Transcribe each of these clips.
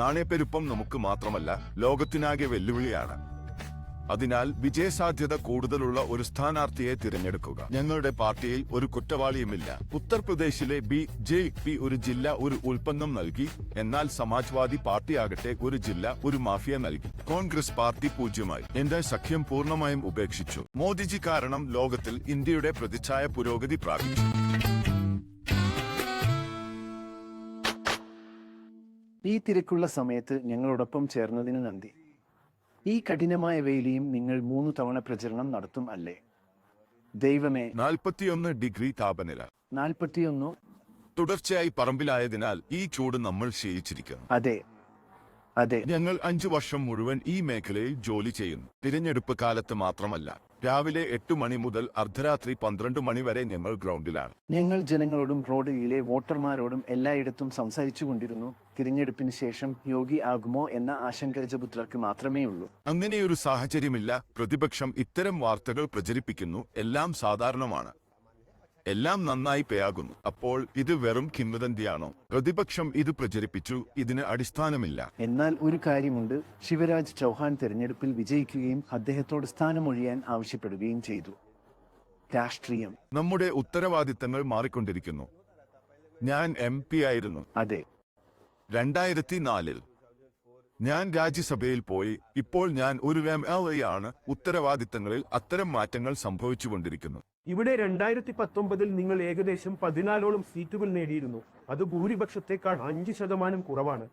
നാണയപ്പെരുപ്പം നമുക്ക് മാത്രമല്ല ലോകത്തിനാകെ വെല്ലുവിളിയാണ്. അതിനാൽ വിജയസാധ്യത കൂടുതലുള്ള ഒരു സ്ഥാനാർത്ഥിയെ തിരഞ്ഞെടുക്കുക. ഞങ്ങളുടെ പാർട്ടിയിൽ ഒരു കുറ്റവാളിയുമില്ല. ഉത്തർപ്രദേശിലെ ബി ജെ പി ഒരു ജില്ല ഒരു ഉൽപ്പന്നം നൽകി എന്നാൽ സമാജ്വാദി പാർട്ടിയാകട്ടെ ഒരു ജില്ല ഒരു മാഫിയ നൽകി. കോൺഗ്രസ് പാർട്ടി പൂജ്യമായി. എന്റെ സഖ്യം പൂർണമായും ഉപേക്ഷിച്ചു. മോദിജി കാരണം ലോകത്തിൽ ഇന്ത്യയുടെ പ്രതിച്ഛായ പുരോഗതി പ്രാപിച്ചു. ഈ തിരക്കുള്ള സമയത്ത് ഞങ്ങളോടൊപ്പം ചേർന്നതിന് നന്ദി. ഈ കഠിനമായ വെയിലിയും നിങ്ങൾ മൂന്ന് തവണ പ്രചരണം നടത്തും അല്ലേ? ദൈവമേ. നാൽപ്പത്തിയൊന്ന് ഡിഗ്രി താപനില. നാൽപ്പത്തിയൊന്നു. തുടർച്ചയായി പറമ്പിലായതിനാൽ ഈ ചൂട് നമ്മൾ ശീലിച്ചിരിക്കുന്നു അതെ. അതെ. ഞങ്ങൾ അഞ്ചു വർഷം മുഴുവൻ ഈ മേഖലയിൽ ജോലി ചെയ്യുന്നു. തിരഞ്ഞെടുപ്പ് കാലത്ത് മാത്രമല്ല രാവിലെ എട്ട് മണി മുതൽ അർദ്ധരാത്രി പന്ത്രണ്ട് മണി വരെ ഞങ്ങൾ ഗ്രൗണ്ടിലാണ്. ഞങ്ങൾ ജനങ്ങളോടും റോഡിലെ വോട്ടർമാരോടും എല്ലായിടത്തും സംസാരിച്ചു കൊണ്ടിരുന്നു. തിരഞ്ഞെടുപ്പിന് ശേഷം യോഗി ആകുമോ എന്ന ആശങ്ക രജപുത്രർക്ക് മാത്രമേ ഉള്ളൂ. അങ്ങനെയൊരു സാഹചര്യമില്ല. പ്രതിപക്ഷം ഇത്തരം വാർത്തകൾ പ്രചരിപ്പിക്കുന്നു. എല്ലാം സാധാരണമാണ്. എല്ലാം നന്നായി പേയാകുന്നു. അപ്പോൾ ഇത് വെറും കിംവദന്തിയാണോ? പ്രതിപക്ഷം ഇത് പ്രചരിപ്പിച്ചു. ഇതിന് അടിസ്ഥാനമില്ല. എന്നാൽ ഒരു കാര്യമുണ്ട്. ശിവരാജ് ചൗഹാൻ തിരഞ്ഞെടുപ്പിൽ വിജയിക്കുകയും അദ്ദേഹത്തോട് സ്ഥാനമൊഴിയാൻ ആവശ്യപ്പെടുകയും ചെയ്തു. രാഷ്ട്രീയം. നമ്മുടെ ഉത്തരവാദിത്തങ്ങൾ മാറിക്കൊണ്ടിരിക്കുന്നു. ഞാൻ എം പി ആയിരുന്നു. അതെ. രണ്ടായിരത്തി നാലിൽ ഞാൻ രാജ്യസഭയിൽ പോയി ഇപ്പോൾ ഞാൻ ഒരു എം എൽ എ ആണ്. ഉത്തരവാദിത്തങ്ങളിൽ അത്തരം മാറ്റങ്ങൾ സംഭവിച്ചുകൊണ്ടിരിക്കുന്നു. ഇവിടെ രണ്ടായിരത്തി പത്തൊമ്പതിൽ നിങ്ങൾ ഏകദേശം പതിനാലോളം സീറ്റുകൾ നേടിയിരുന്നു. അത് ഭൂരിപക്ഷത്തെക്കാൾ അഞ്ച് ശതമാനം കുറവാണ്.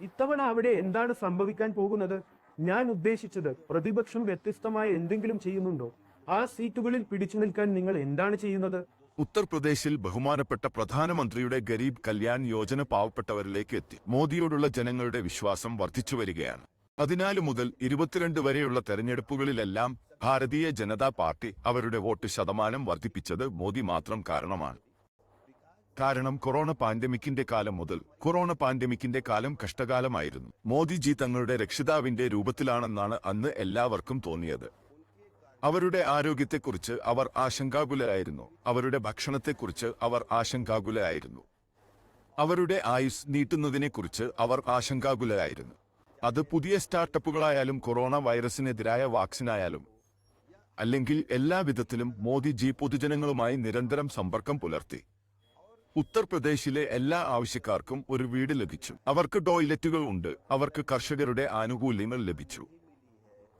ഇത്തവണ അവിടെ എന്താണ് സംഭവിക്കാൻ പോകുന്നത്? ഞാൻ ഉദ്ദേശിച്ചത് പ്രതിപക്ഷം വ്യത്യസ്തമായ എന്തെങ്കിലും ചെയ്യുന്നുണ്ടോ? ആ സീറ്റുകളിൽ പിടിച്ചു നിൽക്കാൻ നിങ്ങൾ എന്താണ് ചെയ്യുന്നത്? ഉത്തർപ്രദേശിൽ ബഹുമാനപ്പെട്ട പ്രധാനമന്ത്രിയുടെ ഗരീബ് കല്യാൺ യോജന പാവപ്പെട്ടവരിലേക്ക് എത്തി. മോദിയോടുള്ള ജനങ്ങളുടെ വിശ്വാസം വർദ്ധിച്ചു വരികയാണ്. പതിനാല് മുതൽ ഇരുപത്തിരണ്ട് വരെയുള്ള തെരഞ്ഞെടുപ്പുകളിലെല്ലാം ഭാരതീയ ജനതാ പാർട്ടി അവരുടെ വോട്ട് ശതമാനം വർദ്ധിപ്പിച്ചത് മോദി മാത്രം കാരണമാണ്. കാരണം കൊറോണ പാൻഡമിക്കിന്റെ കാലം മുതൽ കൊറോണ പാൻഡമിക്കിന്റെ കാലം കഷ്ടകാലമായിരുന്നു. മോദിജി തങ്ങളുടെ രക്ഷിതാവിന്റെ രൂപത്തിലാണെന്നാണ് അന്ന് എല്ലാവർക്കും തോന്നിയത്. അവരുടെ ആരോഗ്യത്തെക്കുറിച്ച് അവർ ആശങ്കാകുലരായിരുന്നു. അവരുടെ ഭക്ഷണത്തെക്കുറിച്ച് അവർ ആശങ്കാകുലരായിരുന്നു. അവരുടെ ആയുസ് നീട്ടുന്നതിനെക്കുറിച്ച് അവർ ആശങ്കാകുലരായിരുന്നു. അത് പുതിയ സ്റ്റാർട്ടപ്പുകളായാലും കൊറോണ വൈറസിനെതിരായ വാക്സിനായാലും അല്ലെങ്കിൽ എല്ലാ വിധത്തിലും മോദിജി പൊതുജനങ്ങളുമായി നിരന്തരം സമ്പർക്കം പുലർത്തി. ഉത്തർപ്രദേശിലെ എല്ലാ ആവശ്യക്കാർക്കും ഒരു വീട് ലഭിച്ചു. അവർക്ക് ടോയ്ലറ്റുകൾ ഉണ്ട്. അവർക്ക് കർഷകരുടെ ആനുകൂല്യങ്ങൾ ലഭിച്ചു.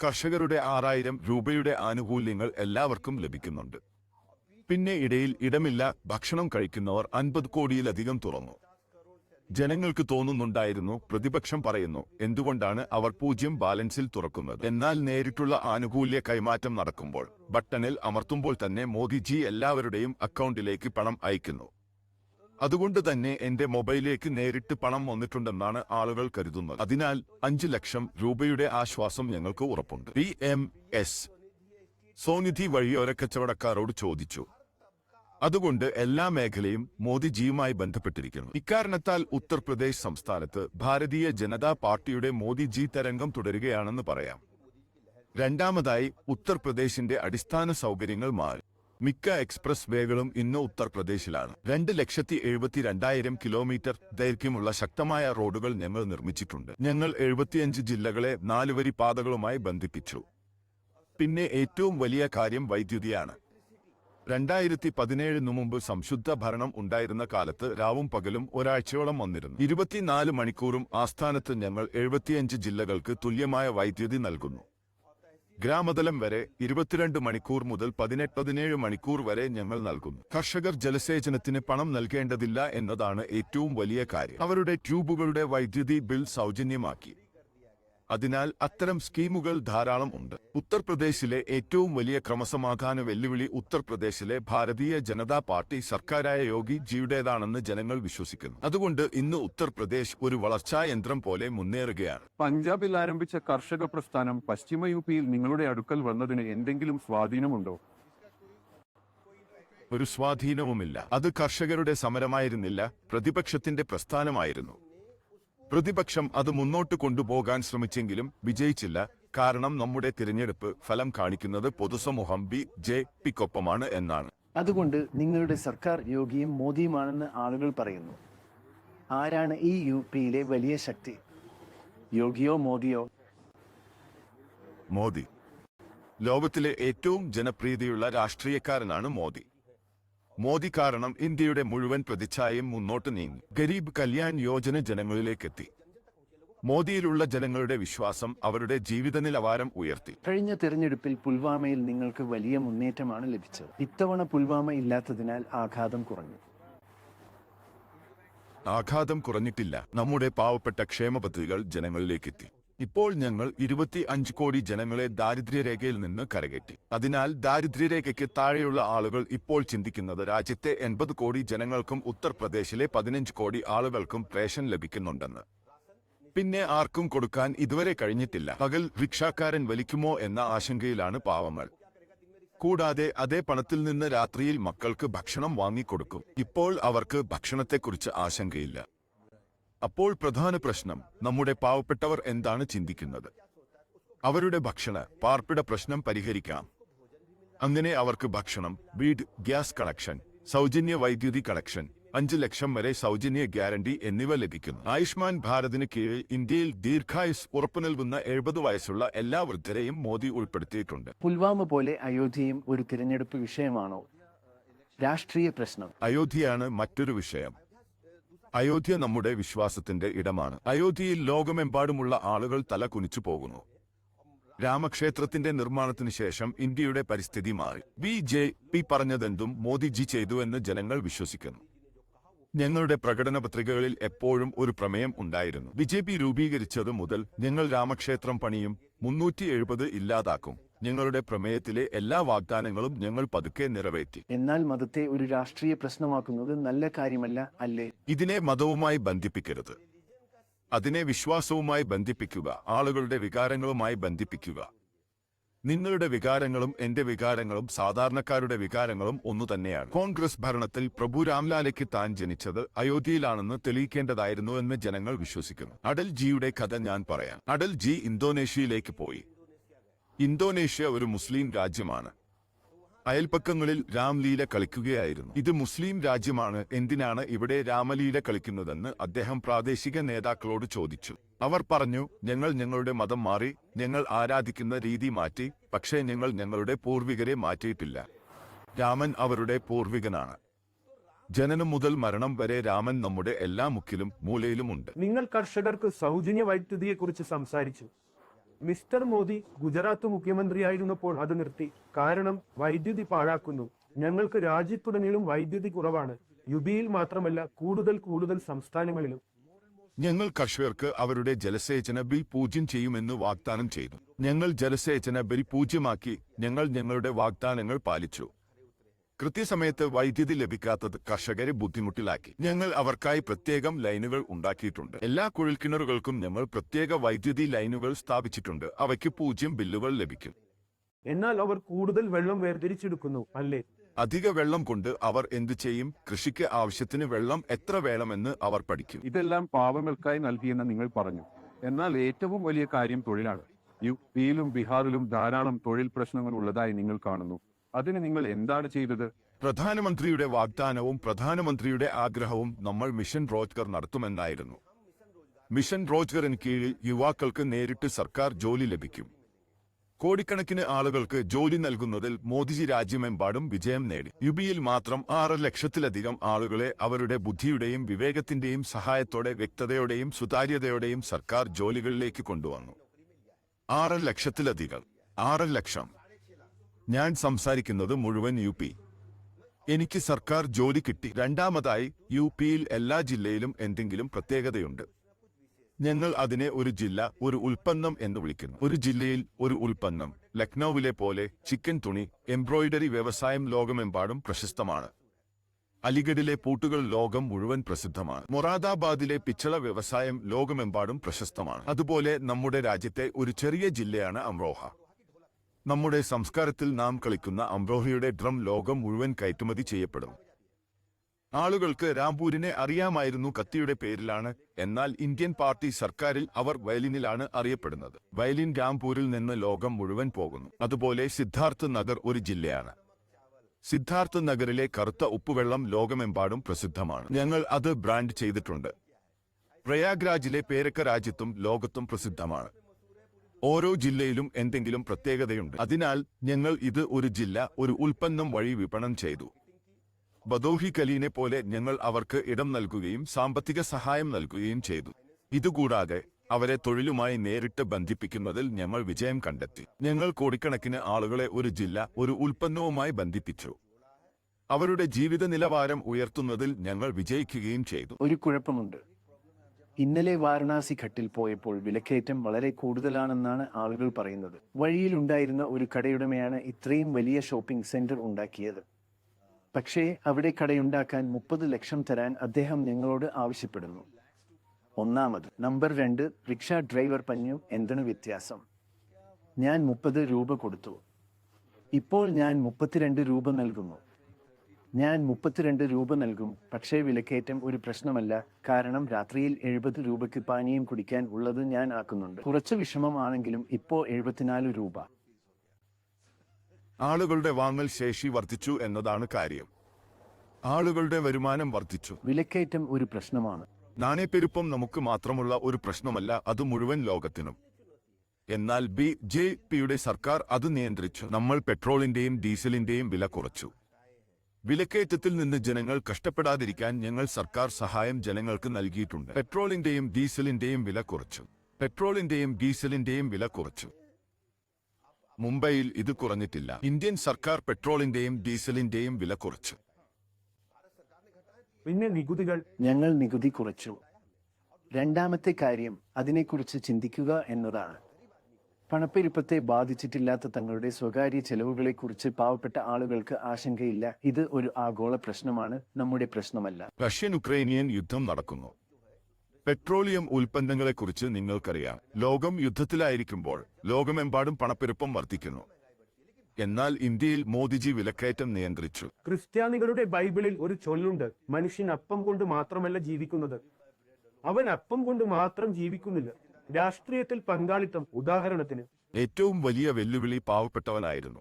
കർഷകരുടെ ആറായിരം രൂപയുടെ ആനുകൂല്യങ്ങൾ എല്ലാവർക്കും ലഭിക്കുന്നുണ്ട്. പിന്നെ ഇടയിൽ ഇടമില്ല ഭക്ഷണം കഴിക്കുന്നവർ അൻപത് കോടിയിലധികം തുറന്നു. ജനങ്ങൾക്ക് തോന്നുന്നുണ്ടായിരുന്നു പ്രതിപക്ഷം പറയുന്നു എന്തുകൊണ്ടാണ് അവർ പൂജ്യം ബാലൻസിൽ തുറക്കുന്നത്? എന്നാൽ നേരിട്ടുള്ള ആനുകൂല്യ കൈമാറ്റം നടക്കുമ്പോൾ ബട്ടണിൽ അമർത്തുമ്പോൾ തന്നെ മോദിജി എല്ലാവരുടെയും അക്കൗണ്ടിലേക്ക് പണം അയക്കുന്നു. അതുകൊണ്ട് തന്നെ എന്റെ മൊബൈലിലേക്ക് നേരിട്ട് പണം വന്നിട്ടുണ്ടെന്നാണ് ആളുകൾ കരുതുന്നത്. അതിനാൽ അഞ്ച് ലക്ഷം രൂപയുടെ ആശ്വാസം ഞങ്ങൾക്ക് ഉറപ്പുണ്ട്. പി എം എസ് സോനിധി വഴി ഒരക്കച്ചവടക്കാരോട് ചോദിച്ചു. അതുകൊണ്ട് എല്ലാ മേഖലയും മോദിജിയുമായി ബന്ധപ്പെട്ടിരിക്കുന്നു. ഇക്കാരണത്താൽ ഉത്തർപ്രദേശ് സംസ്ഥാനത്ത് ഭാരതീയ ജനതാ പാർട്ടിയുടെ മോദിജി തരംഗം തുടരുകയാണെന്ന് പറയാം. രണ്ടാമതായി ഉത്തർപ്രദേശിന്റെ അടിസ്ഥാന സൗകര്യങ്ങൾ മാറി. മിക്ക എക്സ്പ്രസ് വേകളും ഇന്ന് ഉത്തർപ്രദേശിലാണ്. രണ്ട് ലക്ഷത്തി എഴുപത്തി രണ്ടായിരം കിലോമീറ്റർ ദൈർഘ്യമുള്ള ശക്തമായ റോഡുകൾ ഞങ്ങൾ നിർമ്മിച്ചിട്ടുണ്ട്. ഞങ്ങൾ എഴുപത്തിയഞ്ച് ജില്ലകളെ നാലുവരി പാതകളുമായി ബന്ധിപ്പിച്ചു. പിന്നെ ഏറ്റവും വലിയ കാര്യം വൈദ്യുതിയാണ്. രണ്ടായിരത്തി പതിനേഴിനു മുമ്പ് സംശുദ്ധ ഭരണം ഉണ്ടായിരുന്ന കാലത്ത് രാവും പകലും ഒരാഴ്ചയോളം വന്നിരുന്നു. ഇരുപത്തിനാല് മണിക്കൂറും ആസ്ഥാനത്ത് ഞങ്ങൾ എഴുപത്തിയഞ്ച് ജില്ലകൾക്ക് തുല്യമായ വൈദ്യുതി നൽകുന്നു. ഗ്രാമതലം വരെ ഇരുപത്തിരണ്ട് മണിക്കൂർ മുതൽ പതിനെട്ട് പതിനേഴ് മണിക്കൂർ വരെ ഞങ്ങൾ നൽകുന്നു. കർഷകർ ജലസേചനത്തിന് പണം നൽകേണ്ടതില്ല എന്നതാണ് ഏറ്റവും വലിയ കാര്യം. അവരുടെ ട്യൂബുകളുടെ വൈദ്യുതി ബിൽ സൗജന്യമാക്കി. അതിനാൽ അത്തരം സ്കീമുകൾ ധാരാളം ഉണ്ട്. ഉത്തർപ്രദേശിലെ ഏറ്റവും വലിയ ക്രമസമാധാന വെല്ലുവിളി ഉത്തർപ്രദേശിലെ ഭാരതീയ ജനതാ പാർട്ടി സർക്കാരായ യോഗി ജിയുടേതാണെന്ന് ജനങ്ങൾ വിശ്വസിക്കുന്നു. അതുകൊണ്ട് ഇന്ന് ഉത്തർപ്രദേശ് ഒരു വളർച്ചാ യന്ത്രം പോലെ മുന്നേറുകയാണ്. പഞ്ചാബിൽ ആരംഭിച്ച കർഷക പ്രസ്ഥാനം പശ്ചിമ യു പിയിൽ നിങ്ങളുടെ അടുക്കൽ വന്നതിന് എന്തെങ്കിലും സ്വാധീനമുണ്ടോ? ഒരു സ്വാധീനവുമില്ല. അത് കർഷകരുടെ സമരമായിരുന്നില്ല പ്രതിപക്ഷത്തിന്റെ പ്രസ്ഥാനമായിരുന്നു. പ്രതിപക്ഷം അത് മുന്നോട്ട് കൊണ്ടുപോകാൻ ശ്രമിച്ചെങ്കിലും വിജയിച്ചില്ല. കാരണം നമ്മുടെ തിരഞ്ഞെടുപ്പ് ഫലം കാണിക്കുന്നത് പൊതുസമൂഹം ബി ജെ പിക്കൊപ്പമാണ് എന്നാണ്. അതുകൊണ്ട് നിങ്ങളുടെ സർക്കാർ യോഗിയും മോദിയുമാണെന്ന് ആളുകൾ പറയുന്നു. ആരാണ് ഈ യു പിയിലെ വലിയ ശക്തി? യോഗിയോ മോദിയോ? മോദി. ലോകത്തിലെ ഏറ്റവും ജനപ്രീതിയുള്ള രാഷ്ട്രീയക്കാരനാണ് മോദി. മോദി കാരണം ഇന്ത്യയുടെ മുഴുവൻ പ്രതിച്ഛായയും മുന്നോട്ട് നീങ്ങി. ഗരീബ് കല്യാൺ യോജന ജനങ്ങളിലേക്കെത്തി. മോദിയിലുള്ള ജനങ്ങളുടെ വിശ്വാസം അവരുടെ ജീവിത നിലവാരം ഉയർത്തി. കഴിഞ്ഞ തിരഞ്ഞെടുപ്പിൽ പുൽവാമയിൽ നിങ്ങൾക്ക് വലിയ മുന്നേറ്റമാണ് ലഭിച്ചത്. ഇത്തവണ പുൽവാമ ഇല്ലാത്തതിനാൽ ആഘാതം കുറഞ്ഞു. ആഘാതം കുറഞ്ഞിട്ടില്ല. നമ്മുടെ പാവപ്പെട്ട ക്ഷേമ പദ്ധതികൾ ജനങ്ങളിലേക്കെത്തി. ഇപ്പോൾ ഞങ്ങൾ ഇരുപത്തി അഞ്ച് കോടി ജനങ്ങളെ ദാരിദ്ര്യരേഖയിൽ നിന്ന് കരകയറ്റി. അതിനാൽ ദാരിദ്ര്യരേഖയ്ക്ക് താഴെയുള്ള ആളുകൾ ഇപ്പോൾ ചിന്തിക്കുന്നത് രാജ്യത്തെ എൺപത് കോടി ജനങ്ങൾക്കും ഉത്തർപ്രദേശിലെ പതിനഞ്ച് കോടി ആളുകൾക്കും റേഷൻ ലഭിക്കുന്നുണ്ടെന്ന്. പിന്നെ ആർക്കും കൊടുക്കാൻ ഇതുവരെ കഴിഞ്ഞിട്ടില്ല. പകൽ റിക്ഷാക്കാരൻ വലിക്കുമോ എന്ന ആശങ്കയിലാണ് പാവങ്ങൾ. കൂടാതെ അതേ പണത്തിൽ നിന്ന് രാത്രിയിൽ മക്കൾക്ക് ഭക്ഷണം വാങ്ങിക്കൊടുക്കും. ഇപ്പോൾ അവർക്ക് ഭക്ഷണത്തെക്കുറിച്ച് ആശങ്കയില്ല. അപ്പോൾ പ്രധാന പ്രശ്നം നമ്മുടെ പാവപ്പെട്ടവർ എന്താണ് ചിന്തിക്കുന്നത്? അവരുടെ ഭക്ഷണ പാർപ്പിട പ്രശ്നം പരിഹരിക്കാം. അങ്ങനെ അവർക്ക് ഭക്ഷണം വീട് ഗ്യാസ് കളക്ഷൻ സൗജന്യ വൈദ്യുതി കളക്ഷൻ അഞ്ച് ലക്ഷം വരെ സൗജന്യ ഗ്യാരണ്ടി എന്നിവ ലഭിക്കുന്നു. ആയുഷ്മാൻ ഭാരതിന് കീഴിൽ ഇന്ത്യയിൽ ദീർഘായുസ് ഉറപ്പു നൽകുന്ന എഴുപത് വയസ്സുള്ള എല്ലാ വൃദ്ധരെയും മോദി ഉൾപ്പെടുത്തിയിട്ടുണ്ട്. പുൽവാമ പോലെ അയോധ്യയും ഒരു തിരഞ്ഞെടുപ്പ് വിഷയമാണോ? രാഷ്ട്രീയ പ്രശ്നം. അയോധ്യയാണ് മറ്റൊരു വിഷയം. അയോധ്യ നമ്മുടെ വിശ്വാസത്തിന്റെ ഇടമാണ്. അയോധ്യയിൽ ലോകമെമ്പാടുമുള്ള ആളുകൾ തല കുനിച്ചു പോകുന്നു. രാമക്ഷേത്രത്തിന്റെ നിർമ്മാണത്തിന് ശേഷം ഇന്ത്യയുടെ പരിസ്ഥിതി മാറി. B J. പി പറഞ്ഞതെന്തും മോദിജി ചെയ്തു എന്ന് ജനങ്ങൾ വിശ്വസിക്കുന്നു. ഞങ്ങളുടെ പ്രകടന പത്രികകളിൽ എപ്പോഴും ഒരു പ്രമേയം ഉണ്ടായിരുന്നു. ബി ജെ പി രൂപീകരിച്ചത് മുതൽ ഞങ്ങൾ രാമക്ഷേത്രം പണിയും മുന്നൂറ്റി എഴുപത് ഇല്ലാതാക്കും. ഞങ്ങളുടെ പ്രമേയത്തിലെ എല്ലാ വാഗ്ദാനങ്ങളും ഞങ്ങൾ പതുക്കെ നിറവേറ്റി. എന്നാൽ മതത്തെ ഒരു രാഷ്ട്രീയ പ്രശ്നമാക്കുന്നത് നല്ല കാര്യമല്ല അല്ലേ? ഇതിനെ മതവുമായി ബന്ധിപ്പിക്കരുത്. അതിനെ വിശ്വാസവുമായി ബന്ധിപ്പിക്കുക ആളുകളുടെ വികാരങ്ങളുമായി ബന്ധിപ്പിക്കുക. നിങ്ങളുടെ വികാരങ്ങളും എന്റെ വികാരങ്ങളും സാധാരണക്കാരുടെ വികാരങ്ങളും ഒന്നു തന്നെയാണ്. കോൺഗ്രസ് ഭരണത്തിൽ പ്രഭു രാംലാലയ്ക്ക് താൻ ജനിച്ചത് അയോധ്യയിലാണെന്ന് തെളിയിക്കേണ്ടതായിരുന്നു എന്ന് ജനങ്ങൾ വിശ്വസിക്കുന്നു. അടൽ ജിയുടെ കഥ ഞാൻ പറയാം. അടൽ ജി ഇന്തോനേഷ്യയിലേക്ക് പോയി. ഇന്തോനേഷ്യ ഒരു മുസ്ലിം രാജ്യമാണ്. അയൽപ്പക്കങ്ങളിൽ രാംലീല കളിക്കുകയായിരുന്നു. ഇത് മുസ്ലിം രാജ്യമാണ് എന്തിനാണ് ഇവിടെ രാമലീല കളിക്കുന്നതെന്ന് അദ്ദേഹം പ്രാദേശിക നേതാക്കളോട് ചോദിച്ചു. അവർ പറഞ്ഞു ഞങ്ങൾ ഞങ്ങളുടെ മതം മാറി ഞങ്ങൾ ആരാധിക്കുന്ന രീതി മാറ്റി പക്ഷേ ഞങ്ങൾ ഞങ്ങളുടെ പൂർവികരെ മാറ്റിയിട്ടില്ല. രാമൻ അവരുടെ പൂർവികനാണ്. ജനനം മുതൽ മരണം വരെ രാമൻ നമ്മുടെ എല്ലാ മുക്കിലും മൂലയിലുമുണ്ട് നിങ്ങൾ കർഷകർക്ക് സൗജന്യ വൈദ്യുതിയെക്കുറിച്ച് സംസാരിച്ചു. മിസ്റ്റർ മോദി ഗുജറാത്ത് മുഖ്യമന്ത്രിയായിരുന്നപ്പോൾ അത് നിർത്തി. കാരണം വൈദ്യുതി പാഴാക്കുന്നു. ഞങ്ങൾക്ക് രാജ്യത്തുടനീളം വൈദ്യുതി കുറവാണ്. യുബിയിൽ മാത്രമല്ല കൂടുതൽ കൂടുതൽ സംസ്ഥാനങ്ങളിലും. ഞങ്ങൾ കർഷകർക്ക് അവരുടെ ജലസേചന ബിൽ പൂജ്യം ചെയ്യുമെന്ന് വാഗ്ദാനം ചെയ്തു. ഞങ്ങൾ ജലസേചന ബിൽ പൂജ്യമാക്കി ഞങ്ങൾ ഞങ്ങളുടെ വാഗ്ദാനങ്ങൾ പാലിച്ചു. കൃത്യസമയത്ത് വൈദ്യുതി ലഭിക്കാത്തത് കർഷകരെ ബുദ്ധിമുട്ടിലാക്കി. ഞങ്ങൾ അവർക്കായി പ്രത്യേകം ലൈനുകൾ ഉണ്ടാക്കിയിട്ടുണ്ട്. എല്ലാ കുഴൽക്കിണറുകൾക്കും ഞങ്ങൾ പ്രത്യേക വൈദ്യുതി ലൈനുകൾ സ്ഥാപിച്ചിട്ടുണ്ട്. അവയ്ക്ക് പൂജ്യം ബില്ലുകൾ ലഭിക്കും. എന്നാൽ അവർ കൂടുതൽ വെള്ളം വേർതിരിച്ചെടുക്കുന്നു അല്ലേ? അധിക വെള്ളം കൊണ്ട് അവർ എന്തു ചെയ്യും? കൃഷിക്ക് ആവശ്യത്തിന് വെള്ളം എത്ര വേണമെന്ന് അവർ പഠിക്കും. ഇതെല്ലാം പാവങ്ങൾക്കായി നൽകിയെന്ന് നിങ്ങൾ പറഞ്ഞു. എന്നാൽ ഏറ്റവും വലിയ കാര്യം തൊഴിലാണ്. യു പിയിലും ബീഹാറിലും ധാരാളം തൊഴിൽ പ്രശ്നങ്ങൾ ഉള്ളതായി നിങ്ങൾ കാണുന്നു. അതിന് നിങ്ങൾ എന്താണ് ചെയ്തത്? പ്രധാനമന്ത്രിയുടെ വാഗ്ദാനവും പ്രധാനമന്ത്രിയുടെ ആഗ്രഹവും നമ്മൾ മിഷൻ റോജ്ഗർ നടത്തുമെന്നായിരുന്നു. മിഷൻ റോജ്ഗറിന് കീഴിൽ യുവാക്കൾക്ക് നേരിട്ട് സർക്കാർ ജോലി ലഭിക്കും. കോടിക്കണക്കിന് ആളുകൾക്ക് ജോലി നൽകുന്നതിൽ മോദിജി രാജ്യമെമ്പാടും വിജയം നേടി. യുബിയിൽ മാത്രം ആറ് ലക്ഷത്തിലധികം ആളുകളെ അവരുടെ ബുദ്ധിയുടെയും വിവേകത്തിന്റെയും സഹായത്തോടെ വ്യക്തതയോടെയും സുതാര്യതയോടെയും സർക്കാർ ജോലികളിലേക്ക് കൊണ്ടുവന്നു. ആറ് ലക്ഷത്തിലധികം. ആറ് ലക്ഷം. ഞാൻ സംസാരിക്കുന്നത് മുഴുവൻ യു പി. എനിക്ക് സർക്കാർ ജോലി കിട്ടി. രണ്ടാമതായി യു പിയിൽ എല്ലാ ജില്ലയിലും എന്തെങ്കിലും പ്രത്യേകതയുണ്ട്. ഞങ്ങൾ അതിനെ ഒരു ജില്ല ഒരു ഉൽപ്പന്നം എന്ന് വിളിക്കുന്നു. ഒരു ജില്ലയിൽ ഒരു ഉൽപ്പന്നം ലക്നൌവിലെ പോലെ ചിക്കൻ തുണി എംബ്രോയിഡറി വ്യവസായം ലോകമെമ്പാടും പ്രശസ്തമാണ്. അലിഗഡിലെ പൂട്ടുകൾ ലോകം മുഴുവൻ പ്രസിദ്ധമാണ്. മൊറാദാബാദിലെ പിച്ചള വ്യവസായം ലോകമെമ്പാടും പ്രശസ്തമാണ്. അതുപോലെ നമ്മുടെ രാജ്യത്തെ ഒരു ചെറിയ ജില്ലയാണ് അമ്രോഹ നമ്മുടെ സംസ്കാരത്തിൽ നാം കളിക്കുന്ന അംബ്രോഹയുടെ ഡ്രം ലോകം മുഴുവൻ കയറ്റുമതി ചെയ്യപ്പെടും. ആളുകൾക്ക് രാംപൂരിനെ അറിയാമായിരുന്നു കത്തിയുടെ പേരിലാണ് എന്നാൽ ഇന്ത്യൻ പാർട്ടി സർക്കാരിൽ അവർ വയലിനിലാണ് അറിയപ്പെടുന്നത്. വയലിൻ രാംപൂരിൽ നിന്ന് ലോകം മുഴുവൻ പോകുന്നു. അതുപോലെ സിദ്ധാർത്ഥ് നഗർ ഒരു ജില്ലയാണ്. സിദ്ധാർത്ഥ് നഗറിലെ കറുത്ത ഉപ്പുവെള്ളം ലോകമെമ്പാടും പ്രസിദ്ധമാണ്. ഞങ്ങൾ അത് ബ്രാൻഡ് ചെയ്തിട്ടുണ്ട്. പ്രയാഗ്രാജിലെ പേരക്ക രാജ്യത്തും ലോകത്തും പ്രസിദ്ധമാണ്. ഓരോ ജില്ലയിലും എന്തെങ്കിലും പ്രത്യേകതയുണ്ട്. അതിനാൽ ഞങ്ങൾ ഇത് ഒരു ജില്ല ഒരു ഉൽപ്പന്നം വഴി വിപണം ചെയ്തു. ബദോഹി കലീനെ പോലെ ഞങ്ങൾ അവർക്ക് ഇടം നൽകുകയും സാമ്പത്തിക സഹായം നൽകുകയും ചെയ്തു. ഇതുകൂടാതെ അവരെ തൊഴിലുമായി നേരിട്ട് ബന്ധിപ്പിക്കുന്നതിൽ ഞങ്ങൾ വിജയം കണ്ടെത്തി. ഞങ്ങൾ കോടിക്കണക്കിന് ആളുകളെ ഒരു ജില്ല ഒരു ഉൽപ്പന്നവുമായി ബന്ധിപ്പിച്ചു. അവരുടെ ജീവിത നിലവാരം ഉയർത്തുന്നതിൽ ഞങ്ങൾ വിജയിക്കുകയും ചെയ്തു. ഒരു കുഴപ്പമുണ്ട്. ഇന്നലെ വാരണാസി ഘട്ടിൽ പോയപ്പോൾ വിലക്കയറ്റം വളരെ കൂടുതലാണെന്നാണ് ആളുകൾ പറയുന്നത്. വഴിയിലുണ്ടായിരുന്ന ഒരു കടയുടമയാണ് ഇത്രയും വലിയ ഷോപ്പിംഗ് സെന്റർ ഉണ്ടാക്കിയത്. പക്ഷേ അവിടെ കടയുണ്ടാക്കാൻ മുപ്പത് ലക്ഷം തരാൻ അദ്ദേഹം ഞങ്ങളോട് ആവശ്യപ്പെടുന്നു. ഒന്നാമത് നമ്പർ രണ്ട് റിക്ഷ ഡ്രൈവർ പറഞ്ഞു എന്താണ് വ്യത്യാസം? ഞാൻ മുപ്പത് രൂപ കൊടുത്തു. ഇപ്പോൾ ഞാൻ മുപ്പത്തിരണ്ട് രൂപ നൽകുന്നു. ഞാൻ മുപ്പത്തിരണ്ട് രൂപ നൽകും. പക്ഷേ വിലക്കയറ്റം ഒരു പ്രശ്നമല്ല. കാരണം രാത്രിയിൽ എഴുപത് രൂപയ്ക്ക് പാനീയം കുടിക്കാൻ ഉള്ളത് ഞാൻ ആക്കുന്നുണ്ട്. കുറച്ച് വിഷമമാണെങ്കിലും ഇപ്പോ എഴുപത്തിനാല് രൂപ. ആളുകളുടെ വാങ്ങൽ ശേഷി വർദ്ധിച്ചു എന്നതാണ് കാര്യം. ആളുകളുടെ വരുമാനം വർദ്ധിച്ചു. വിലക്കയറ്റം ഒരു പ്രശ്നമാണ്. നാണയപ്പെരുപ്പം നമുക്ക് മാത്രമുള്ള ഒരു പ്രശ്നമല്ല അത് മുഴുവൻ ലോകത്തിനും. എന്നാൽ ബി ജെ പിയുടെ സർക്കാർ അത് നിയന്ത്രിച്ചു. നമ്മൾ പെട്രോളിന്റെയും ഡീസലിന്റെയും വില കുറച്ചു. വിലക്കയറ്റത്തിൽ നിന്ന് ജനങ്ങൾ കഷ്ടപ്പെടാതിരിക്കാൻ ഞങ്ങൾ സർക്കാർ സഹായം ജനങ്ങൾക്ക് നൽകിയിട്ടുണ്ട്. പെട്രോളിന്റെയും ഡീസലിന്റെയും വില കുറച്ചു. പെട്രോളിന്റെയും ഡീസലിന്റെയും വില കുറച്ചു. മുംബൈയിൽ ഇത് കുറഞ്ഞിട്ടില്ല. ഇന്ത്യൻ സർക്കാർ പെട്രോളിന്റെയും ഡീസലിന്റെയും വില കുറച്ചു. പിന്നെ നികുതികൾ. ഞങ്ങൾ നികുതി കുറച്ചു. രണ്ടാമത്തെ കാര്യം അതിനെക്കുറിച്ച് ചിന്തിക്കുക എന്നതാണ്. പണപ്പെരുപ്പത്തെ ബാധിച്ചിട്ടില്ലാത്ത തങ്ങളുടെ സ്വകാര്യ ചെലവുകളെക്കുറിച്ച് പാവപ്പെട്ട ആളുകൾക്ക് ആശങ്കയില്ല. ഇത് ഒരു ആഗോള പ്രശ്നമാണ്. നമ്മുടെ പ്രശ്നമല്ല. റഷ്യൻ ഉക്രൈനിയൻ യുദ്ധം നടക്കുന്നു. പെട്രോളിയം ഉൽപ്പന്നങ്ങളെക്കുറിച്ച് നിങ്ങൾക്കറിയാം. ലോകം യുദ്ധത്തിലായിരിക്കുമ്പോൾ ലോകമെമ്പാടും പണപ്പെരുപ്പം വർദ്ധിക്കുന്നു. എന്നാൽ ഇന്ത്യയിൽ മോദിജി വിലക്കയറ്റം നിയന്ത്രിച്ചു. ക്രിസ്ത്യാനികളുടെ ബൈബിളിൽ ഒരു ചൊല്ലുണ്ട്. മനുഷ്യൻ അപ്പം കൊണ്ട് മാത്രമല്ല ജീവിക്കുന്നത്. അവൻ അപ്പം കൊണ്ട് മാത്രം ജീവിക്കുന്നില്ല. രാഷ്ട്രീയത്തിൽ പങ്കാളിത്തം ഉദാഹരണത്തിന് ഏറ്റവും വലിയ വെല്ലുവിളി പാവപ്പെട്ടവനായിരുന്നു.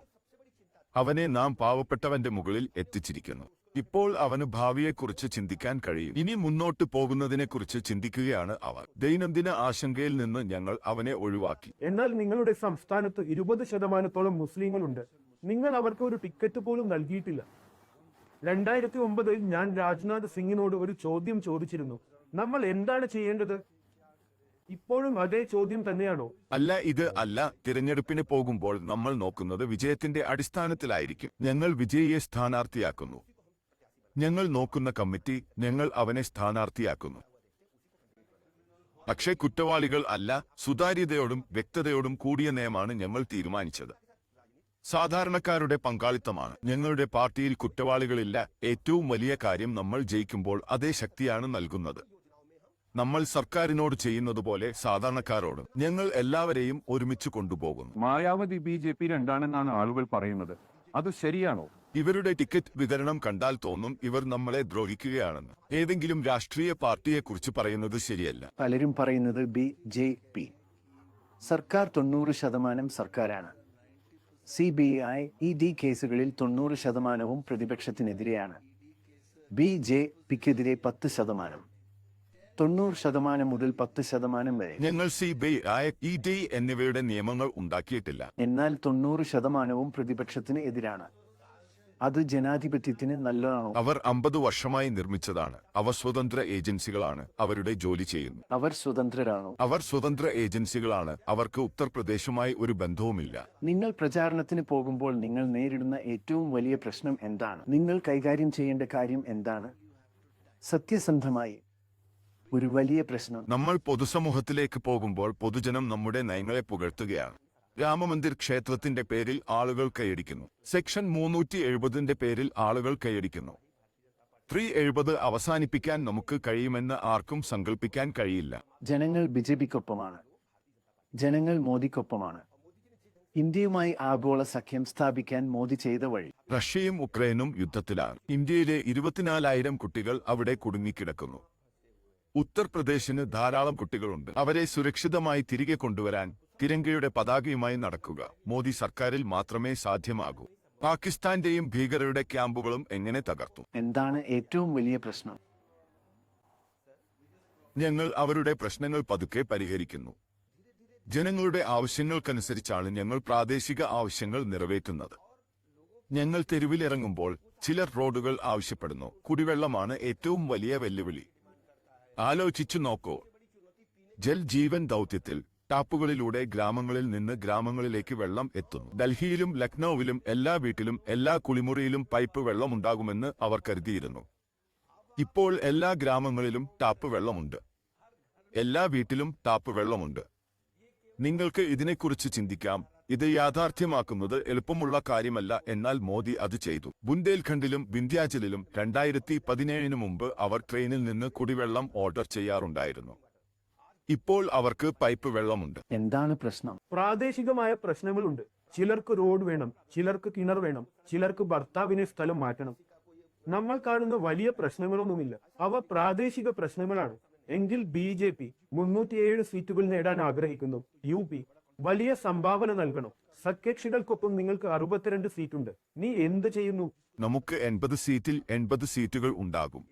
അവനെ നാം പാവപ്പെട്ടവന്റെ മുകളിൽ എത്തിച്ചിരിക്കുന്നു. ഇപ്പോൾ അവന് ഭാവിയെക്കുറിച്ച് ചിന്തിക്കാൻ കഴിയും. ഇനി മുന്നോട്ട് പോകുന്നതിനെക്കുറിച്ച് ചിന്തിക്കുകയാണ് അവർ. ദൈനംദിന ആശങ്കയിൽ നിന്ന് ഞങ്ങൾ അവനെ ഒഴിവാക്കി. എന്നാൽ നിങ്ങളുടെ സംസ്ഥാനത്ത് ഇരുപത് ശതമാനത്തോളം മുസ്ലിങ്ങളുണ്ട്. നിങ്ങൾ അവർക്ക് ഒരു ടിക്കറ്റ് പോലും നൽകിയിട്ടില്ല. രണ്ടായിരത്തി ഒമ്പതിൽ ഞാൻ രാജ്നാഥ് സിംഗിനോട് ഒരു ചോദ്യം ചോദിച്ചിരുന്നു. നമ്മൾ എന്താണ് ചെയ്യേണ്ടത്? ഇപ്പോഴും അതേ ചോദ്യം തന്നെയാണോ? അല്ല ഇത് അല്ല. തിരഞ്ഞെടുപ്പിന് പോകുമ്പോൾ നമ്മൾ നോക്കുന്നത് വിജയത്തിന്റെ അടിസ്ഥാനത്തിലായിരിക്കും. ഞങ്ങൾ വിജയിയെ സ്ഥാനാർത്ഥിയാക്കുന്നു. ഞങ്ങൾ നോക്കുന്ന കമ്മിറ്റി ഞങ്ങൾ അവനെ സ്ഥാനാർത്ഥിയാക്കുന്നു. പക്ഷേ കുറ്റവാളികൾ അല്ല സുതാര്യതയോടും വ്യക്തതയോടും കൂടിയ നയമാണ് ഞങ്ങൾ തീരുമാനിച്ചത്. സാധാരണക്കാരുടെ പങ്കാളിത്തമാണ്. ഞങ്ങളുടെ പാർട്ടിയിൽ കുറ്റവാളികളില്ല. ഏറ്റവും വലിയ കാര്യം നമ്മൾ ജയിക്കുമ്പോൾ അതേ ശക്തിയാണ് നൽകുന്നത്. നമ്മൾ സർക്കാരിനോട് ചെയ്യുന്നതുപോലെ സാധാരണക്കാരോട് ഞങ്ങൾ എല്ലാവരെയും ഒരുമിച്ച് കൊണ്ടുപോകും മായാവതി ബി ജെ പി രണ്ടാണെന്നാണ് ആളുകൾ പറയുന്നത്. അത് ശരിയാണോ? ഇവരുടെ ടിക്കറ്റ് വിതരണം കണ്ടാൽ തോന്നും ഇവർ നമ്മളെ ദ്രോഹിക്കുകയാണെന്ന്. ഏതെങ്കിലും രാഷ്ട്രീയ പാർട്ടിയെ കുറിച്ച് പറയുന്നത് ശരിയല്ല. പലരും പറയുന്നത് ബി ജെ പി. സർക്കാർ തൊണ്ണൂറ് ശതമാനം സർക്കാരാണ്. C B I E D കേസുകളിൽ തൊണ്ണൂറ് ശതമാനവും പ്രതിപക്ഷത്തിനെതിരെയാണ്. ബി ജെ പിക്കെതിരെ പത്ത് ശതമാനം. തൊണ്ണൂറ് ശതമാനം മുതൽ പത്ത് ശതമാനം വരെ. ഞങ്ങൾ C B I E D എന്നിവയുടെ നിയമങ്ങൾ ഉണ്ടാക്കിയിട്ടില്ല. എന്നാൽ തൊണ്ണൂറ് ശതമാനവും പ്രതിപക്ഷത്തിന് എതിരാണ്. അത് ജനാധിപത്യത്തിന് നല്ലതാണ്? അവർ അമ്പത് വർഷമായി നിർമ്മിച്ചതാണ്. അവ സ്വതന്ത്ര ഏജൻസികളാണ്. അവരുടെ ജോലി ചെയ്യുന്നു. അവർ സ്വതന്ത്രരാണോ? അവർ സ്വതന്ത്ര ഏജൻസികളാണ്. അവർക്ക് ഉത്തർപ്രദേശുമായി ഒരു ബന്ധവുമില്ല. നിങ്ങൾ പ്രചാരണത്തിന് പോകുമ്പോൾ നിങ്ങൾ നേരിടുന്ന ഏറ്റവും വലിയ പ്രശ്നം എന്താണ്? നിങ്ങൾ കൈകാര്യം ചെയ്യേണ്ട കാര്യം എന്താണ്? സത്യസന്ധമായി ഒരു വലിയ പ്രശ്നം. നമ്മൾ പൊതുസമൂഹത്തിലേക്ക് പോകുമ്പോൾ പൊതുജനം നമ്മുടെ നയങ്ങളെ പുകഴ്ത്തുകയാണ്. രാമമന്ദിർ ക്ഷേത്രത്തിന്റെ പേരിൽ ആളുകൾ കൈയടിക്കുന്നു. സെക്ഷൻ മൂന്നൂറ്റി എഴുപതിന്റെ പേരിൽ ആളുകൾ കൈയടിക്കുന്നു. ത്രീ എഴുപത് അവസാനിപ്പിക്കാൻ നമുക്ക് കഴിയുമെന്ന് ആർക്കും സങ്കല്പിക്കാൻ കഴിയില്ല. ജനങ്ങൾ ബി ജെ പിക്കൊപ്പമാണ് ജനങ്ങൾ മോദിക്കൊപ്പമാണ്. ഇന്ത്യയുമായി ആഗോള സഖ്യം സ്ഥാപിക്കാൻ മോദി ചെയ്ത വഴി. റഷ്യയും ഉക്രൈനും യുദ്ധത്തിലാണ്. ഇന്ത്യയിലെ ഇരുപത്തിനാലായിരം കുട്ടികൾ അവിടെ കുടുങ്ങിക്കിടക്കുന്നു. ഉത്തർപ്രദേശിന് ധാരാളം കുട്ടികളുണ്ട്. അവരെ സുരക്ഷിതമായി തിരികെ കൊണ്ടുവരാൻ തിരങ്കയുടെ പതാകയുമായി നടക്കുക. മോദി സർക്കാരിൽ മാത്രമേ സാധ്യമാകൂ. പാകിസ്ഥാന്റെയും ഭീകരരുടെ ക്യാമ്പുകളും എങ്ങനെ തകർത്തു? എന്താണ് ഏറ്റവും വലിയ പ്രശ്നം? ഞങ്ങൾ അവരുടെ പ്രശ്നങ്ങൾ പതുക്കെ പരിഹരിക്കുന്നു. ജനങ്ങളുടെ ആവശ്യങ്ങൾക്കനുസരിച്ചാണ് ഞങ്ങൾ പ്രാദേശിക ആവശ്യങ്ങൾ നിറവേറ്റുന്നത്. ഞങ്ങൾ തെരുവിലിറങ്ങുമ്പോൾ ചിലർ റോഡുകൾ ആവശ്യപ്പെടുന്നു. കുടിവെള്ളമാണ് ഏറ്റവും വലിയ വെല്ലുവിളി. ആലോചിച്ചു നോക്കൂ. ജൽ ജീവൻ ദൗത്യത്തിൽ ടാപ്പുകളിലൂടെ ഗ്രാമങ്ങളിൽ നിന്ന് ഗ്രാമങ്ങളിലേക്ക് വെള്ളം എത്തുന്നു. ഡൽഹിയിലും ലക്നൌവിലും എല്ലാ വീട്ടിലും എല്ലാ കുളിമുറിയിലും പൈപ്പ് വെള്ളം ഉണ്ടാകുമെന്ന് അവർ കരുതിയിരുന്നു. ഇപ്പോൾ എല്ലാ ഗ്രാമങ്ങളിലും ടാപ്പ് വെള്ളമുണ്ട്. എല്ലാ വീട്ടിലും ടാപ്പ് വെള്ളമുണ്ട്. നിങ്ങൾക്ക് ഇതിനെക്കുറിച്ച് ചിന്തിക്കാം. ഇത് യാഥാർത്ഥ്യമാക്കുന്നത് എളുപ്പമുള്ള കാര്യമല്ല എന്നാൽ മോദി അത് ചെയ്തു. ബുന്ദേൽഖണ്ഡിലും വിന്ധ്യാചലിലും രണ്ടായിരത്തി പതിനേഴിന് മുമ്പ് അവർ ട്രെയിനിൽ നിന്ന് കുടിവെള്ളം ഓർഡർ ചെയ്യാറുണ്ടായിരുന്നു. ഇപ്പോൾ അവർക്ക് പൈപ്പ് വെള്ളമുണ്ട്. എന്താണ് പ്രശ്നം? പ്രാദേശികമായ പ്രശ്നങ്ങളുണ്ട്. ചിലർക്ക് റോഡ് വേണം ചിലർക്ക് കിണർ വേണം ചിലർക്ക് ഭർത്താവിനെ സ്ഥലം മാറ്റണം. നമ്മൾ കാണുന്ന വലിയ പ്രശ്നങ്ങളൊന്നുമില്ല. അവ പ്രാദേശിക പ്രശ്നങ്ങളാണ്. എങ്കിൽ ബി ജെ പി മുന്നൂറ്റിയേഴ് സീറ്റുകൾ നേടാൻ ആഗ്രഹിക്കുന്നു. യു പി വലിയ സംഭാവന നൽകണം. സഖ്യകക്ഷികൾക്കൊപ്പം നിങ്ങൾക്ക് അറുപത്തിരണ്ട് സീറ്റുണ്ട്. നീ എന്ത് ചെയ്യുന്നു? നമുക്ക് എൺപത് സീറ്റിൽ എൺപത് സീറ്റുകൾ ഉണ്ടാകും.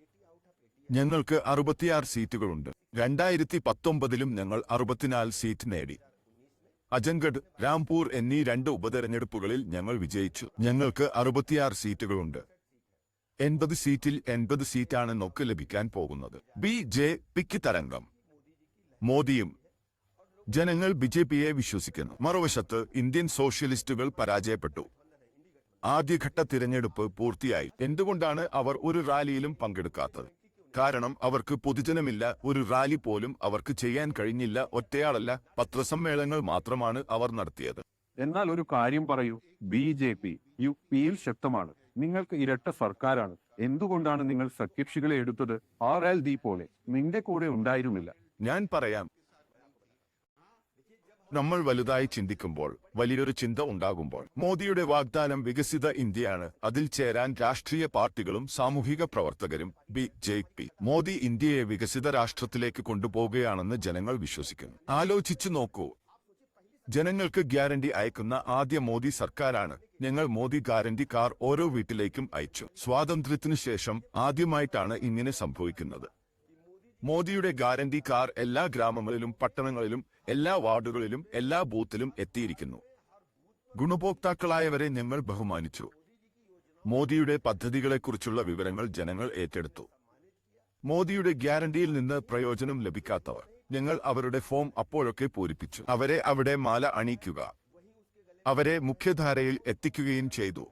ഞങ്ങൾക്ക് അറുപത്തിയാറ് സീറ്റുകളുണ്ട്. രണ്ടായിരത്തി പത്തൊമ്പതിലും ഞങ്ങൾ അറുപത്തിനാല് സീറ്റ് നേടി. അജംഗഡ് രാംപൂർ എന്നീ രണ്ട് ഉപതെരഞ്ഞെടുപ്പുകളിൽ ഞങ്ങൾ വിജയിച്ചു. ഞങ്ങൾക്ക് അറുപത്തിയാറ് സീറ്റുകളുണ്ട്. എൺപത് സീറ്റിൽ എൺപത് സീറ്റാണ് നമുക്ക് ലഭിക്കാൻ പോകുന്നത്. ബി ജെ പിക്ക് തരംഗം. മോദിയും ജനങ്ങൾ ബി ജെ പിയെ വിശ്വസിക്കുന്നു. മറുവശത്ത് ഇന്ത്യൻ സോഷ്യലിസ്റ്റുകൾ പരാജയപ്പെട്ടു. ആദ്യഘട്ട തിരഞ്ഞെടുപ്പ് പൂർത്തിയായി. എന്തുകൊണ്ടാണ് അവർ ഒരു റാലിയിലും പങ്കെടുക്കാത്തത്? കാരണം അവർക്ക് പൊതുജനമില്ല ഒരു റാലി പോലും അവർക്ക് ചെയ്യാൻ കഴിഞ്ഞില്ല ഒറ്റയാളല്ല. പത്രസമ്മേളനങ്ങൾ മാത്രമാണ് അവർ നടത്തിയത്. എന്നാൽ ഒരു കാര്യം പറയൂ. ബി ജെ പി യു പിയിൽ ശക്തമാണ്. നിങ്ങൾക്ക് ഇരട്ട സർക്കാരാണ്. എന്തുകൊണ്ടാണ് നിങ്ങൾ സഖ്യകക്ഷികളെ എടുത്തത്? ആർ എൽ ഡി പോലെ. നിന്റെ കൂടെ ഉണ്ടായിരുന്നില്ല. ഞാൻ പറയാം. നമ്മൾ വലുതായി ചിന്തിക്കുമ്പോൾ വലിയൊരു ചിന്ത ഉണ്ടാകുമ്പോൾ മോദിയുടെ വാഗ്ദാനം വികസിത ഇന്ത്യയാണ്. അതിൽ ചേരാൻ രാഷ്ട്രീയ പാർട്ടികളും സാമൂഹിക പ്രവർത്തകരും ബി ജെ പി മോദി ഇന്ത്യയെ വികസിത രാഷ്ട്രത്തിലേക്ക് കൊണ്ടുപോകുകയാണെന്ന് ജനങ്ങൾ വിശ്വസിക്കുന്നു. ആലോചിച്ചു നോക്കൂ. ജനങ്ങൾക്ക് ഗ്യാരണ്ടി അയക്കുന്ന ആദ്യ മോദി സർക്കാരാണ്. ഞങ്ങൾ മോദി ഗ്യാരണ്ടി കാർ ഓരോ വീട്ടിലേക്കും അയച്ചു. സ്വാതന്ത്ര്യത്തിനു ശേഷം ആദ്യമായിട്ടാണ് ഇങ്ങനെ സംഭവിക്കുന്നത്. മോദിയുടെ ഗ്യാരണ്ടി കാർ എല്ലാ ഗ്രാമങ്ങളിലും പട്ടണങ്ങളിലും എല്ലാ വാർഡുകളിലും എല്ലാ ബൂത്തിലും എത്തിയിരിക്കുന്നു. ഗുണഭോക്താക്കളായവരെ ഞങ്ങൾ ബഹുമാനിച്ചു. മോദിയുടെ പദ്ധതികളെക്കുറിച്ചുള്ള വിവരങ്ങൾ ജനങ്ങൾ ഏറ്റെടുത്തു. മോദിയുടെ ഗ്യാരണ്ടിയിൽ നിന്ന് പ്രയോജനം ലഭിക്കാത്തവർ ഞങ്ങൾ അവരുടെ ഫോം അപ്പോഴൊക്കെ പൂരിപ്പിച്ചു. അവരെ അവിടെ മാല അണിയിക്കുക. അവരെ മുഖ്യധാരയിൽ എത്തിക്കുകയും ചെയ്തു.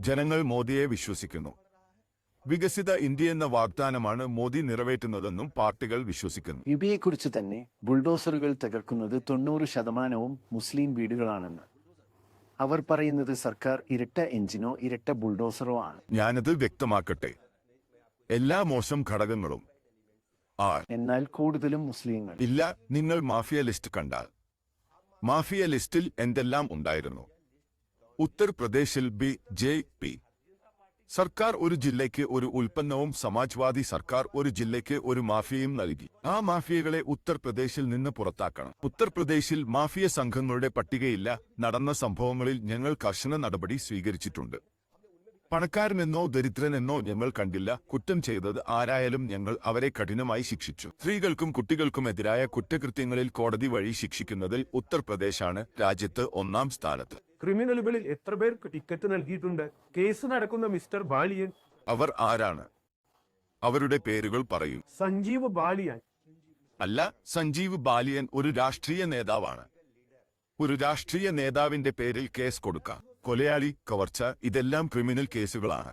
ജനങ്ങൾ മോദിയെ വിശ്വസിക്കുന്നു. വികസിത ഇന്ത്യ എന്ന വാഗ്ദാനമാണ് മോദി നിറവേറ്റുന്നതെന്നും പാർട്ടികൾ വിശ്വസിക്കുന്നു. ഇവയെക്കുറിച്ച് തന്നെ ബുൾഡോസറുകൾ തകർക്കുന്നത് തൊണ്ണൂറ് ശതമാനവും മുസ്ലിം വീടുകളാണെന്ന്. അവർ പറയുന്നത് സർക്കാർ ഇരട്ട എഞ്ചിനോ ഇരട്ട ബുൾഡോസറോ ആണ്. ഞാനത് വ്യക്തമാക്കട്ടെ. എല്ലാ മോശം ഘടകങ്ങളും ആ എന്നാൽ കൂടുതലും മുസ്ലിങ്ങൾ. ഇല്ല നിങ്ങൾ മാഫിയ ലിസ്റ്റ് കണ്ടാൽ. മാഫിയ ലിസ്റ്റിൽ എന്തെല്ലാം ഉണ്ടായിരുന്നു? ഉത്തർപ്രദേശിൽ ബി ജെ പി. സർക്കാർ ഒരു ജില്ലയ്ക്ക് ഒരു ഉൽപ്പന്നവും സമാജ്വാദി സർക്കാർ ഒരു ജില്ലയ്ക്ക് ഒരു മാഫിയയും നൽകി. ആ മാഫിയകളെ ഉത്തർപ്രദേശിൽ നിന്ന് പുറത്താക്കണം. ഉത്തർപ്രദേശിൽ മാഫിയ സംഘങ്ങളുടെ പട്ടികയില്ല. നടന്ന സംഭവങ്ങളിൽ ഞങ്ങൾ കർശന നടപടി സ്വീകരിച്ചിട്ടുണ്ട്. പണക്കാരനെന്നോ ദരിദ്രനെന്നോ ഞങ്ങൾ കണ്ടില്ല. കുറ്റം ചെയ്തത് ആരായാലും ഞങ്ങൾ അവരെ കഠിനമായി ശിക്ഷിച്ചു. സ്ത്രീകൾക്കും കുട്ടികൾക്കും എതിരായ കുറ്റകൃത്യങ്ങളിൽ കോടതി വഴി ശിക്ഷിക്കുന്നതിൽ ഉത്തർപ്രദേശാണ് രാജ്യത്ത് ഒന്നാം സ്ഥാനത്ത്. ക്രിമിനലുകളിൽ എത്ര പേർക്ക് ടിക്കറ്റ് നൽകിയിട്ടുണ്ട്? കേസ് നടക്കുന്ന മിസ്റ്റർ ബാലിയൻ. അവർ ആരാണ്? അവരുടെ പേരുകൾ പറയും. സഞ്ജീവ് ബാലിയൻ. അല്ല സഞ്ജീവ് ബാലിയൻ ഒരു രാഷ്ട്രീയ നേതാവാണ്. ഒരു രാഷ്ട്രീയ നേതാവിന്റെ പേരിൽ കേസ് കൊടുക്കാം. കൊലയാളി കവർച്ച ഇതെല്ലാം ക്രിമിനൽ കേസുകളാണ്.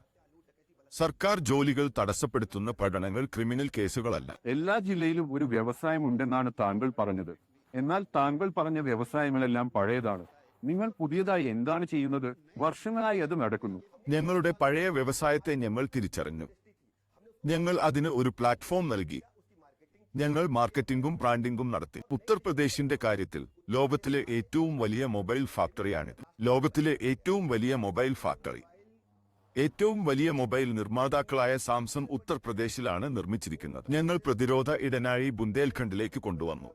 സർക്കാർ ജോലികൾ തടസ്സപ്പെടുത്തുന്ന പഠനങ്ങൾ ക്രിമിനൽ കേസുകളല്ല. എല്ലാ ജില്ലയിലും ഒരു വ്യവസായം ഉണ്ടെന്നാണ് താങ്കൾ പറഞ്ഞത്. എന്നാൽ താങ്കൾ പറഞ്ഞ വ്യവസായങ്ങളെല്ലാം പഴയതാണ്. നിങ്ങൾ പുതിയതായി എന്താണ് ചെയ്യുന്നത്? വർഷങ്ങളായി അത് നടക്കുന്നു. ഞങ്ങളുടെ പഴയ വ്യവസായത്തെ ഞങ്ങൾ തിരിച്ചറിഞ്ഞു. ഞങ്ങൾ അതിന് ഒരു പ്ലാറ്റ്ഫോം നൽകി. ഞങ്ങൾ മാർക്കറ്റിംഗും ബ്രാൻഡിംഗും നടത്തി. ഉത്തർപ്രദേശിന്റെ കാര്യത്തിൽ ലോകത്തിലെ ഏറ്റവും വലിയ മൊബൈൽ ഫാക്ടറിയാണിത്. ലോകത്തിലെ ഏറ്റവും വലിയ മൊബൈൽ ഫാക്ടറി. ഏറ്റവും വലിയ മൊബൈൽ നിർമ്മാതാക്കളായ സാംസങ് ഉത്തർപ്രദേശിലാണ് നിർമ്മിച്ചിരിക്കുന്നത്. ഞങ്ങൾ പ്രതിരോധ ഇടനാഴി ബുന്ദേൽഖണ്ഡിലേക്ക് കൊണ്ടുവന്നു.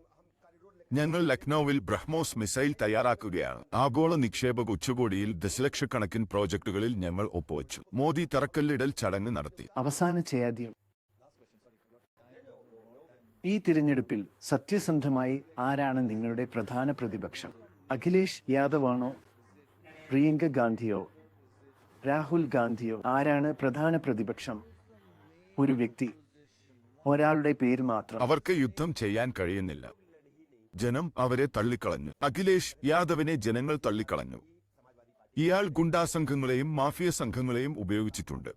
ഞങ്ങൾ ലക്നൌവിൽ ബ്രഹ്മോസ് മിസൈൽ തയ്യാറാക്കുകയാണ്. ആഗോള നിക്ഷേപക ഉച്ചകോടിയിൽ ദശലക്ഷക്കണക്കിന് പ്രോജക്ടുകളിൽ ഞങ്ങൾ ഒപ്പുവച്ചു. മോദി തറക്കല്ലിടൽ ചടങ്ങ് നടത്തി. അവസാന ചെയ്യാതെ ഈ തിരഞ്ഞെടുപ്പിൽ സത്യസന്ധമായി ആരാണ് നിങ്ങളുടെ പ്രധാന പ്രതിപക്ഷം? അഖിലേഷ് യാദവാണോ? പ്രിയങ്ക ഗാന്ധിയോ? രാഹുൽ ഗാന്ധിയോ? ആരാണ് പ്രധാന പ്രതിപക്ഷം? ഒരു വ്യക്തി. ഒരാളുടെ പേര് മാത്രം. അവർക്ക് യുദ്ധം ചെയ്യാൻ കഴിയുന്നില്ല. ജനം അവരെ തള്ളിക്കളഞ്ഞു. അഖിലേഷ് യാദവിനെ ജനങ്ങൾ തള്ളിക്കളഞ്ഞു. ഇയാൾ ഗുണ്ടാ സംഘങ്ങളെയും മാഫിയ സംഘങ്ങളെയും ഉപയോഗിച്ചിട്ടുണ്ട്.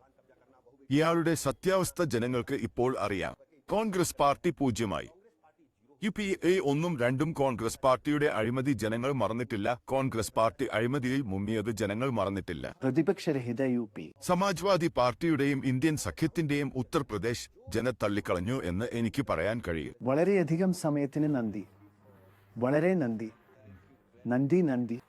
ഇയാളുടെ സത്യാവസ്ഥ ജനങ്ങൾക്ക് ഇപ്പോൾ അറിയാം. കോൺഗ്രസ് പാർട്ടി പൂജ്യമായി. യു പി എ ഒന്നും രണ്ടും കോൺഗ്രസ് പാർട്ടിയുടെ അഴിമതി ജനങ്ങൾ മറന്നിട്ടില്ല. കോൺഗ്രസ് പാർട്ടി അഴിമതിയിൽ മുങ്ങിയത് ജനങ്ങൾ മറന്നിട്ടില്ല. പ്രതിപക്ഷരഹിത യു പി. സമാജ്വാദി പാർട്ടിയുടെയും ഇന്ത്യൻ സഖ്യത്തിന്റെയും ഉത്തർപ്രദേശ് ജന തള്ളിക്കളഞ്ഞു എന്ന് എനിക്ക് പറയാൻ കഴിയും. വളരെയധികം സമയത്തിന് നന്ദി. വളരെ നന്ദി. നന്ദി നന്ദി.